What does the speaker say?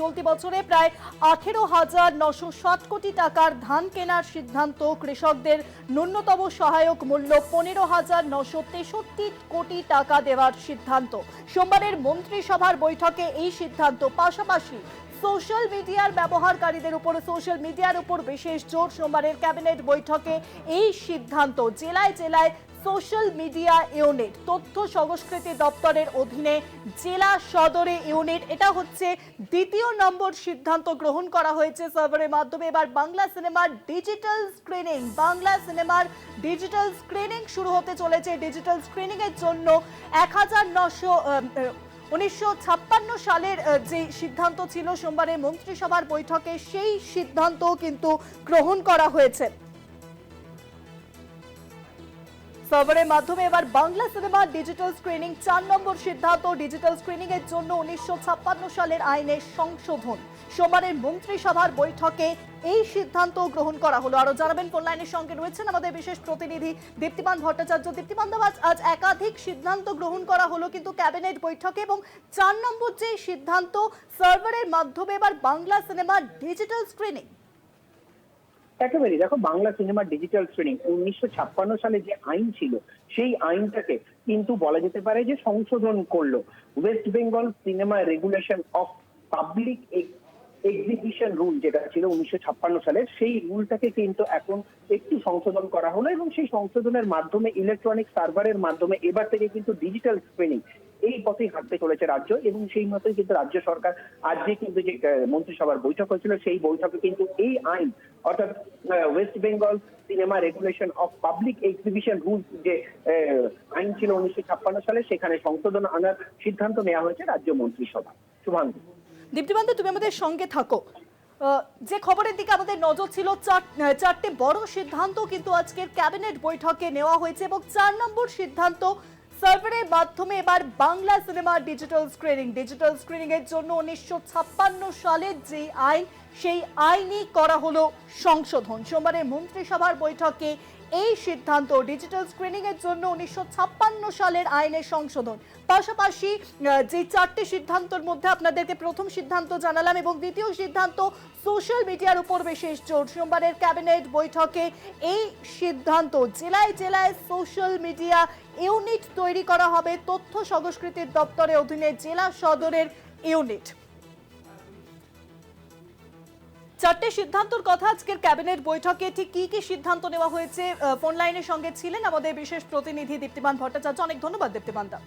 চলতি বছরে প্রায় আঠেরো হাজার নশো ষাট কোটি টাকার ধান কেনার সিদ্ধান্ত কৃষকদের। ন্যূনতম সহায়ক মূল্য পনেরো হাজার নশো তেষট্টি কোটি টাকা দেওয়ার সিদ্ধান্ত। সোমবারের মন্ত্রিসভার বৈঠকে এই সিদ্ধান্ত। পাশাপাশি সোশ্যাল মিডিয়ার ব্যবহারকারীদের উপর, সোশ্যাল মিডিয়ার উপর বিশেষ জোর সোমবারের ক্যাবিনেট বৈঠকে এই সিদ্ধান্ত। জেলায় জেলায় সোশ্যাল মিডিয়া ইউনিট, তথ্য সংস্কৃতি দপ্তরের অধীনে জেলা সদরে ইউনিট। এটা হচ্ছে দ্বিতীয় নম্বর সিদ্ধান্ত গ্রহণ করা হয়েছে সার্ভারের মাধ্যমে। এবার বাংলা সিনেমার ডিজিটাল স্ক্রিনিং বাংলা সিনেমার ডিজিটাল স্ক্রিনিং শুরু হতে চলেছে। ডিজিটাল স্ক্রিনিং এর জন্য এক হাজার নশো উনিশশো ছাপ্পান্ন সালের যে সিদ্ধান্ত ছিল, সোমবারে মন্ত্রিসভার বৈঠকে সেই সিদ্ধান্ত কিন্তু গ্রহণ করা হয়েছে। সার্ভারের মাধ্যমে এবার বাংলা সিনেমা ডিজিটাল স্ক্রিনিং, চার নম্বর সিদ্ধান্ত ডিজিটাল স্ক্রিনিং এর জন্য উনিশশো ছাপ্পান্ন সালের আইনের সংশোধন। সোমবারের মন্ত্রিসভার বৈঠকে এই সিদ্ধান্ত গ্রহণ করা হলো। আরও জানাবেন ফোন লাইনের সঙ্গে রয়েছেন আমাদের বিশেষ প্রতিনিধি দীপ্তিমান ভট্টাচার্য। দীপ্তিমান দাস আজ আজ একাধিক সিদ্ধান্ত গ্রহণ করা হলো কিন্তু ক্যাবিনেট বৈঠকে এবং চার নম্বর যে সিদ্ধান্ত সার্ভারের মাধ্যমে এবার বাংলা সিনেমা ডিজিটাল স্ক্রিনিং একেবারেই। দেখো, বাংলা সিনেমার ডিজিটাল স্ক্রিনিং উনিশশো ছাপ্পান্ন সালে যে আইন ছিল, সেই আইনটাকে কিন্তু বলা যেতে পারে যে সংশোধন করল। West Bengal cinema regulation of public exhibition rule যেটা ছিল উনিশশো ছাপ্পান্ন সালের সেই রুলটাকে কিন্তু এখন একটু সংশোধন করা হলো এবং সেই সংশোধনের মাধ্যমে ইলেকট্রনিক সার্ভারের মাধ্যমে এবার থেকে কিন্তু ডিজিটাল স্ক্রিনিং এই পথেই হাঁটতে চলেছে রাজ্য এবং সেই মতোই কিন্তু রাজ্য সরকার আজকে কিন্তু যে মন্ত্রিসভার বৈঠক হয়েছিল, সেই বৈঠকে কিন্তু এই আইন, অর্থাৎ West Bengal cinema regulation of public exhibition rule যে আইন ছিল উনিশশো ছাপ্পান্ন সালে, সেখানে সংশোধন আনার সিদ্ধান্ত নেওয়া হয়েছে রাজ্য মন্ত্রিসভা। শুভাঙ্গী। দীপ্তিবান্ত তুমি আমাদের সঙ্গে থাকো। যে খবরের দিকে আমাদের নজর ছিল, চার- চারটে বড় সিদ্ধান্ত কিন্তু আজকের ক্যাবিনেট বৈঠকে নেওয়া হয়েছে এবং চার নম্বর সিদ্ধান্ত সার্ভারের মাধ্যমে এবার Bangla cinema digital screening digital screening এর জন্য উনিশশো ছাপ্পান্ন সালের যে আইন, সেই আইনই করা হলো সংশোধন। সোমবারের মন্ত্রিসভার বৈঠকে এই সিদ্ধান্ত ডিজিটাল স্ক্রিনিং এর জন্য উনিশশো ছাপ্পান্ন সালের আইনের সংশোধন। পাশাপাশি যে চারটি সিদ্ধান্তের মধ্যে আপনাদেরকে প্রথম সিদ্ধান্ত জানালাম এবং দ্বিতীয় সিদ্ধান্ত সোশ্যাল মিডিয়ার উপর বিশেষ জোর। সোমবারের ক্যাবিনেট বৈঠকে এই সিদ্ধান্ত, জেলায় জেলায় সোশ্যাল মিডিয়া ইউনিট তৈরি করা হবে তথ্য সংস্কৃতির দপ্তরের অধীনে জেলা সদরের ইউনিট চারটে সিদ্ধান্তর কথা আজকের ক্যাবিনেট বৈঠকে ঠিক কি কি সিদ্ধান্ত নেওয়া হয়েছে ফোন লাইনের সঙ্গে ছিলেন আমাদের বিশেষ প্রতিনিধি দীপ্তিমান ভট্টাচার্য। অনেক ধন্যবাদ দীপ্তিমান দা